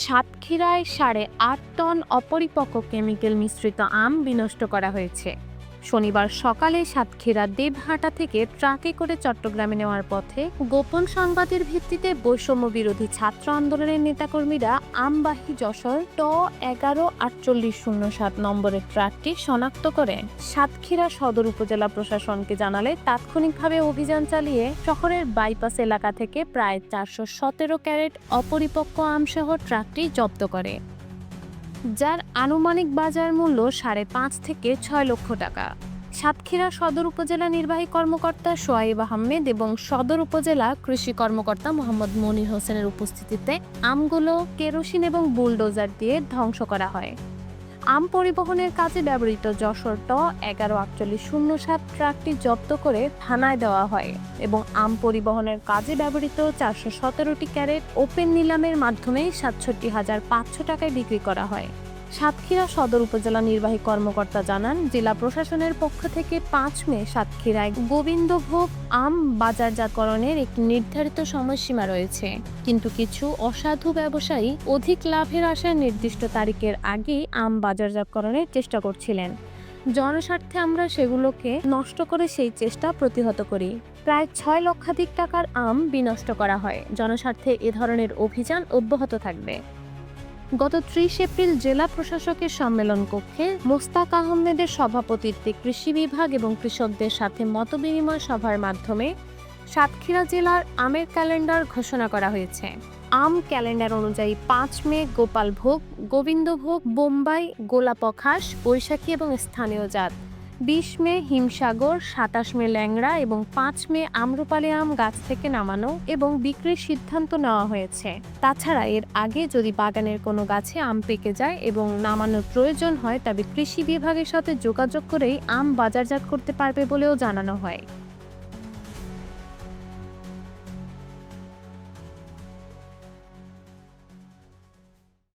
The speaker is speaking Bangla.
সাতক্ষীরায় সাড়ে আট টন অপরিপক্ক কেমিক্যাল মিশ্রিত আম বিনষ্ট করা হয়েছে। শনিবার সকালে সাতক্ষীরা দেবহাটা থেকে ট্রাকে করে চট্টগ্রামে নেওয়ার পথে গোপন সংবাদের ভিত্তিতে বৈষম্য বিরোধী ছাত্র আন্দোলনের নেতাকর্মীরা আমবাহী যশোর ট এগারো আটচল্লিশ শূন্য সাত নম্বরের ট্রাকটি শনাক্ত করে সাতক্ষীরা সদর উপজেলা প্রশাসনকে জানালে তাৎক্ষণিকভাবে অভিযান চালিয়ে শহরের বাইপাস এলাকা থেকে প্রায় চারশো সতেরো ক্যারেট অপরিপক্ক আমসহ ট্রাকটি জব্দ করে। যার আনুমানিক বাজার মূল্য সাড়ে পাঁচ থেকে ছয় লক্ষ টাকা। সাতক্ষীরা সদর উপজেলা নির্বাহী কর্মকর্তা সোয়াইব আহমেদ এবং সদর উপজেলা কৃষি কর্মকর্তা মোহাম্মদ মনির হোসেনের উপস্থিতিতে আমগুলো কেরোসিন এবং বুলডোজার দিয়ে ধ্বংস করা হয়। আম পরিবহনের কাজে ব্যবহৃত যশোর ট এগারো আটচল্লিশ শূন্য সাত ট্রাকটি জব্দ করে থানায় দেওয়া হয় এবং আম পরিবহনের কাজে ব্যবহৃত চারশো সতেরোটি ক্যারেট ওপেন নিলামের মাধ্যমে সাতষট্টি হাজার পাঁচশো টাকায় বিক্রি করা হয়। সাতক্ষীরা সদর উপজেলা নির্বাহী কর্মকর্তা জানান, জেলা প্রশাসনের পক্ষ থেকে পাঁচ মে সাতক্ষীরায় গোবিন্দভোগ আম বাজারজাতকরণের একটি নির্ধারিত সময়সীমা রয়েছে। কিন্তু কিছু অসাধু ব্যবসায়ী অধিক লাভের আশায় নির্দিষ্ট তারিখের আগেই আম বাজারজাতকরণের চেষ্টা করছিলেন। জনস্বার্থে আমরা সেগুলোকে নষ্ট করে সেই চেষ্টা প্রতিহত করি। প্রায় ছয় লক্ষাধিক টাকার আম বিনষ্ট করা হয়। জনস্বার্থে এ ধরনের অভিযান অব্যাহত থাকবে। গত ত্রিশ এপ্রিল জেলা প্রশাসকের সম্মেলন কক্ষে মোস্তাক আহমেদের সভাপতিত্বে কৃষি বিভাগ এবং কৃষকদের সাথে মতবিনিময় সভার মাধ্যমে সাতক্ষীরা জেলার আমের ক্যালেন্ডার ঘোষণা করা হয়েছে। আম ক্যালেন্ডার অনুযায়ী পাঁচ মে গোপালভোগ গোবিন্দভোগ বোম্বাই গোলাপখাস বৈশাখী এবং স্থানীয় জাত। বিশ মে হিমসাগর, সাতাশ মে ল্যাংড়া এবং পাঁচ মে আম্রপালি আম গাছ থেকে নামানো এবং বিক্রির সিদ্ধান্ত নেওয়া হয়েছে। তাছাড়া এর আগে যদি বাগানের কোনো গাছে আম পেকে যায় এবং নামানোর প্রয়োজন হয়, তবে কৃষি বিভাগের সাথে যোগাযোগ করেই আম বাজারজাত করতে পারবে বলেও জানানো হয়।